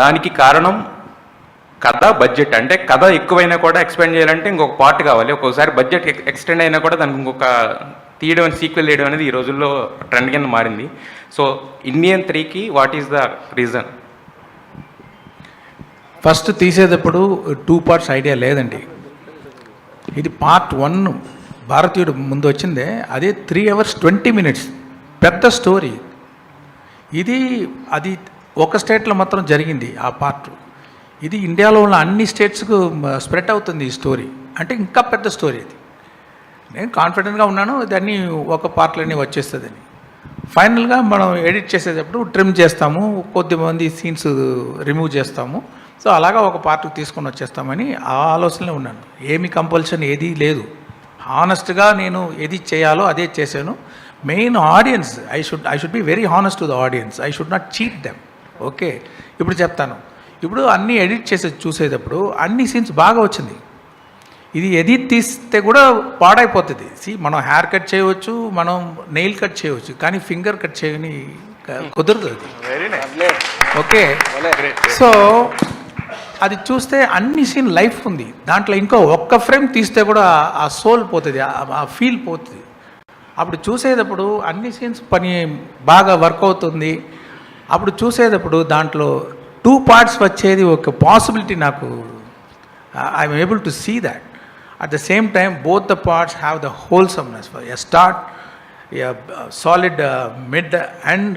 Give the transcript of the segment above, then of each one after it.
దానికి కారణం కథ బడ్జెట్ అంటే కథ ఎక్కువైనా కూడా ఎక్స్పెండ్ చేయాలంటే ఇంకొక పార్ట్ కావాలి. ఒక్కోసారి బడ్జెట్ ఎక్స్టెండ్ అయినా కూడా దానికి ఇంకొక తీయడం సీక్వెల్ వేయడం అనేది ఈ రోజుల్లో ట్రెండ్ కింద మారింది. సో ఇండియన్ త్రీకి what is the reason first తీసేటప్పుడు టూ పార్ట్స్ ఐడియా లేదండి. ఇది పార్ట్ వన్ భారతీయుడు ముందు వచ్చిందే. అదే త్రీ అవర్స్ ట్వంటీ మినిట్స్ పెద్ద స్టోరీ ఇది అది ఒక స్టేట్లో మాత్రం జరిగింది ఆ పార్ట్ ఇది ఇండియాలో ఉన్న అన్ని స్టేట్స్కు స్ప్రెడ్ అవుతుంది ఈ స్టోరీ అంటే ఇంకా పెద్ద స్టోరీ ఇది నేను కాన్ఫిడెంట్గా ఉన్నాను దాన్ని ఒక పార్ట్లోనే వచ్చేస్తుందని ఫైనల్గా మనం ఎడిట్ చేసేటప్పుడు ట్రిమ్ చేస్తాము కొద్దిమంది సీన్స్ రిమూవ్ చేస్తాము. సో అలాగా ఒక పార్ట్కి తీసుకొని వచ్చేస్తామని ఆ ఆలోచనలో ఉన్నాను. ఏమి కంపల్షన్ ఏదీ లేదు. హానెస్ట్గా నేను ఏది చేయాలో అదే చేశాను. Main audience I should I should be very honest to the audience I should not cheat them okay ఇప్పుడు చెప్తాను. ఇప్పుడు అన్నీ ఎడిట్ చేసే చూసేటప్పుడు అన్ని సీన్స్ బాగా వచ్చింది. ఇది ఎది తీస్తే కూడా పాడైపోతుంది. సి మనం హెయిర్ కట్ చేయవచ్చు మనం నెయిల్ కట్ చేయవచ్చు కానీ ఫింగర్ కట్ చేయని కుదరదు అది. ఓకే సో అది చూస్తే అన్ని సీన్ లైఫ్ ఉంది. దాంట్లో ఇంకో ఒక్క ఫ్రేమ్ తీస్తే కూడా ఆ సోల్ పోతుంది ఆ ఫీల్ పోతుంది. అప్పుడు చూసేటప్పుడు అన్ని సీన్స్ పని బాగా వర్క్ అవుతుంది. అప్పుడు చూసేటప్పుడు దాంట్లో టూ పార్ట్స్ వచ్చేది ఒక పాసిబిలిటీ నాకు I'm able to see that at the same time both the parts have the wholesomeness a start solid mid and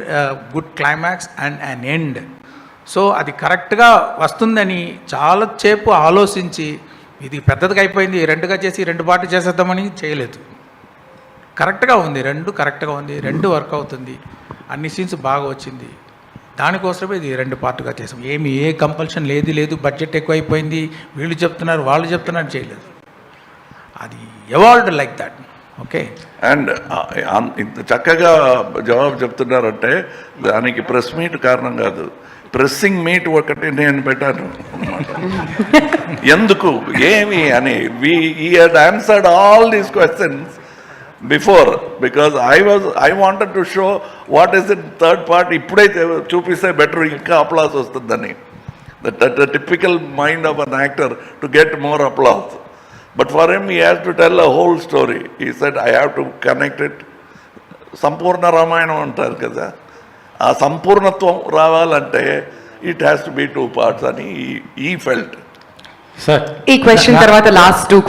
good climax and an end so అది కరెక్ట్గా వస్తుందని చాలా సేపు ఆలోచించి ఇది పెద్దదిగా అయిపోయింది రెండుగా చేసి రెండు పార్టీ చేసేద్దామని చేయలేదు. కరెక్ట్గా ఉంది రెండు కరెక్ట్గా ఉంది రెండు వర్క్ అవుతుంది. అన్ని సీన్స్ బాగా వచ్చింది. దానికోసమే ఇది రెండు పార్ట్గా చేసాం. ఏమి ఏ కంపల్షన్ లేదు లేదు బడ్జెట్ ఎక్కువైపోయింది వీళ్ళు చెప్తున్నారు వాళ్ళు చెప్తున్నారు చేయలేదు. అది evolved like that okay? And ఇంత చక్కగా జవాబు చెప్తున్నారంటే దానికి ప్రెస్ మీట్ కారణం కాదు. ప్రెస్సింగ్ మీట్ ఒకటి నేను పెట్టాను. ఎందుకు? ఏమి అని we had answered all these questions before because I was I wanted to show what is it third part ఇప్పుడైతే చూపిస్తే బెటర్ ఇంకా అప్లాస్ వస్తుందని. The typical mind of an actor to get more applause but for him he has to tell a whole story ఈ set I have to connect it Sampoorna Ramayanam అంటారు కదా. ఆ సంపూర్ణత్వం రావాలంటే it has to be two parts అని ఈ felt sir ఈ question తర్వాత లాస్ట్ టూ